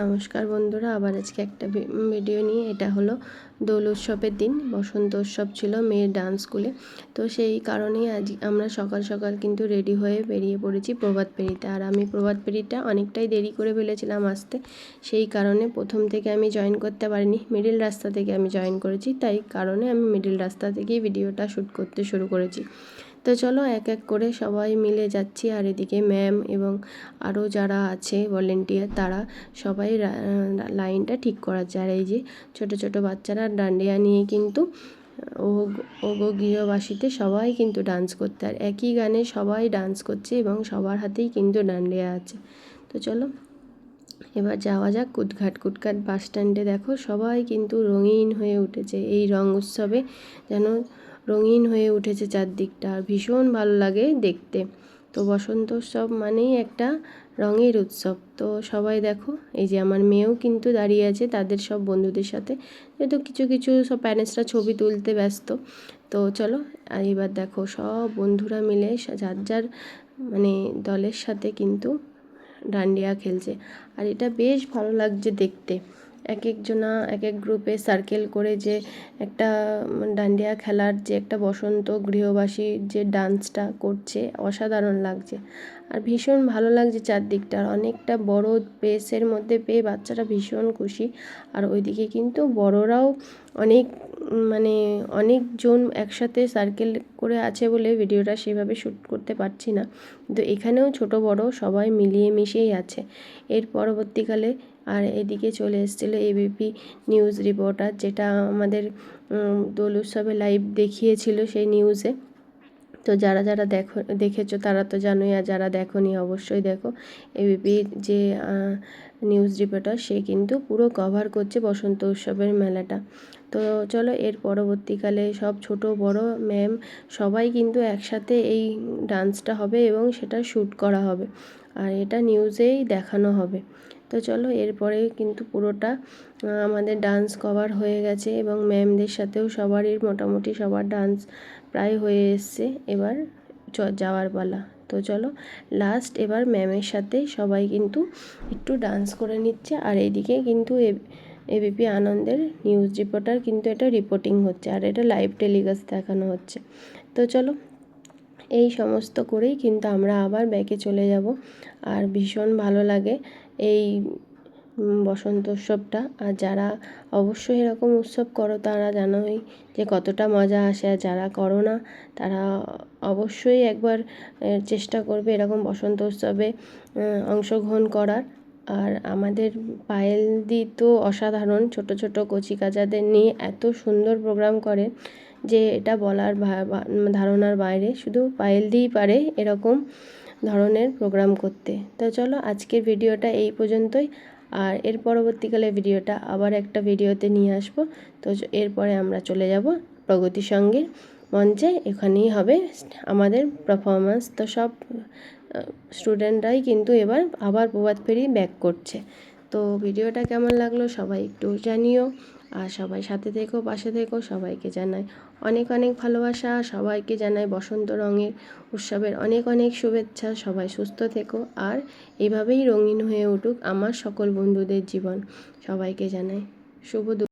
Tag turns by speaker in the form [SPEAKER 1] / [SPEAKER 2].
[SPEAKER 1] নমস্কার বন্ধুরা, আবার আজকে একটা ভিডিও নিয়ে। এটা হলো দোল উৎসবের দিন, বসন্ত উৎসব ছিল মেয়ের ডান্স স্কুলে তো সেই কারণেই আজ আমরা সকাল সকাল কিন্তু রেডি হয়ে বেরিয়ে পড়েছি প্রভাত পেরিতে আর আমি প্রভাত পেরিটা অনেকটাই দেরি করে ফেলেছিলাম আসতে। সেই কারণে প্রথম থেকে আমি জয়েন করতে পারিনি মিডিল রাস্তা থেকে আমি জয়েন করেছি। তাই কারণে আমি মিডিল রাস্তা থেকেই ভিডিওটা শ্যুট করতে শুরু করেছি। তো চলো এক এক করে সবাই মিলে যাচ্ছি। আর এদিকে ম্যাম এবং আরও যারা আছে ভলেন্টিয়ার তারা সবাই লাইনটা ঠিক করাচ্ছে। আর এই যে ছোট ছোট বাচ্চারা ডান্ডিয়া নিয়ে কিন্তু, ও ও গৃহবাসীতে সবাই কিন্তু ডান্স করতে আর একই গানে সবাই ডান্স করছে এবং সবার হাতেই কিন্তু ডান্ডিয়া আছে। তো চলো এবার যাওয়া যাক কুটঘাট কুটঘাট বাস স্ট্যান্ডে। দেখো সবাই কিন্তু রঙিন হয়ে উঠেছে এই রং উৎসবে, যেন রঙিন হয়ে উঠেছে চারদিকটা। আর ভীষণ ভালো লাগে দেখতে। তো বসন্ত উৎসব মানেই একটা রঙের উৎসব। তো সবাই দেখো, এই যে আমার মেয়েও কিন্তু দাঁড়িয়ে আছে তাদের সব বন্ধুদের সাথে। যেহেতু কিছু কিছু সব প্যারেন্টসরা ছবি তুলতে ব্যস্ত। তো চলো এবার দেখো সব বন্ধুরা মিলে যার যার মানে দলের সাথে কিন্তু ডান্ডিয়া খেলছে। আর এটা বেশ ভালো লাগছে দেখতে। এক একজনা, এক এক গ্রুপে সার্কেল করে যে একটা ডান্ডিয়া খেলার যে একটা বসন্ত গৃহবাসী যে ডান্সটা করছে, অসাধারণ লাগছে। আর ভীষণ ভালো লাগছে চারদিকটা। আর অনেকটা বড় পেসের মধ্যে পেয়ে বাচ্চারা ভীষণ খুশি। আর ওইদিকে কিন্তু বড়রাও অনেক মানে অনেকজন একসাথে সার্কেল করে আছে বলে ভিডিওটা সেভাবে শ্যুট করতে পারছি না। কিন্তু এখানেও ছোট, বড় সবাই মিলিয়ে মিশেই আছে। এর পরবর্তীকালে আর এদিকে চলে এসেছিল এবিপি নিউজ রিপোর্টার যেটা আমাদের দোল উৎসবে লাইভ দেখিয়েছিল সেই নিউজে তো যারা যারা দেখো, দেখেছ তারা তো জানোই আর যারা দেখোনি অবশ্যই দেখো। এবিপির যে নিউজ রিপোর্টার সে কিন্তু পুরো কভার করছে বসন্ত উৎসবের মেলাটা। তো চলো এর পরবর্তীকালে সব ছোট, বড় ম্যাম সবাই কিন্তু একসাথে এই ডান্সটা হবে এবং সেটা শ্যুট করা হবে। আর এটা নিউজেই দেখানো হবে। তো চলো, এরপরে কিন্তু পুরোটা আমাদের ডান্স কভার হয়ে গেছে এবং ম্যামদের সাথেও সবারই মোটামুটি সবার ডান্স প্রায় হয়ে এসছে। এবার যাওয়ার পালা। তো চলো লাস্ট এবার ম্যামের সাথে সবাই কিন্তু একটু ডান্স করে নিচ্ছে। আর এইদিকে কিন্তু এবিপি আনন্দের নিউজ রিপোর্টার কিন্তু এটা রিপোর্টিং হচ্ছে। আর এটা লাইভ টেলিকাস্ট দেখানো হচ্ছে। তো চলো, এই সমস্ত করেই কিন্তু আমরা আবার ব্যাকে চলে যাব। আর ভীষণ ভালো লাগে। এই বসন্ত উৎসবটা। আর যারা অবশ্যই এরকম উৎসব করো, তারা জানোই যে কতটা মজা আসে। আর যারা করো না, তারা অবশ্যই একবার চেষ্টা করবে এরকম বসন্ত উৎসবে অংশগ্রহণ করার। আর আমাদের পায়েল পায়েলদি তো অসাধারণ। ছোট ছোট কচি কাচাদের নিয়ে এত সুন্দর প্রোগ্রাম করে যে এটা বলার ধারণার বাইরে। শুধু পায়েল পায়েলদিই পারে এরকম। ধরনের প্রোগ্রাম করতে। তো চলো আজকের ভিডিওটা এই পর্যন্তই। আর এর পরবর্তীকালে ভিডিওটা আবার একটা ভিডিওতে নিয়ে আসব। তো এরপরে আমরা চলে যাব প্রগতি সঙ্গীর মঞ্চে এখানেই হবে আমাদের পারফরমেন্স তো সব স্টুডেন্টরাই কিন্তু এবার আবার প্রবাদ ফেরি ব্যাক করছে। তো ভিডিওটা কেমন লাগল সবাই একটু জানিও। আর সবাই সাথে থেকো, পাশে থেকো, সবাইকে জানাই অনেক অনেক ভালোবাসা, সবাইকে জানাই বসন্ত রঙের উৎসবের অনেক অনেক শুভেচ্ছা, সবাই সুস্থ থেকো আর এভাবেই রঙিন হয়ে উঠুক আমার সকল বন্ধুদের জীবন। সবাইকে জানাই শুভ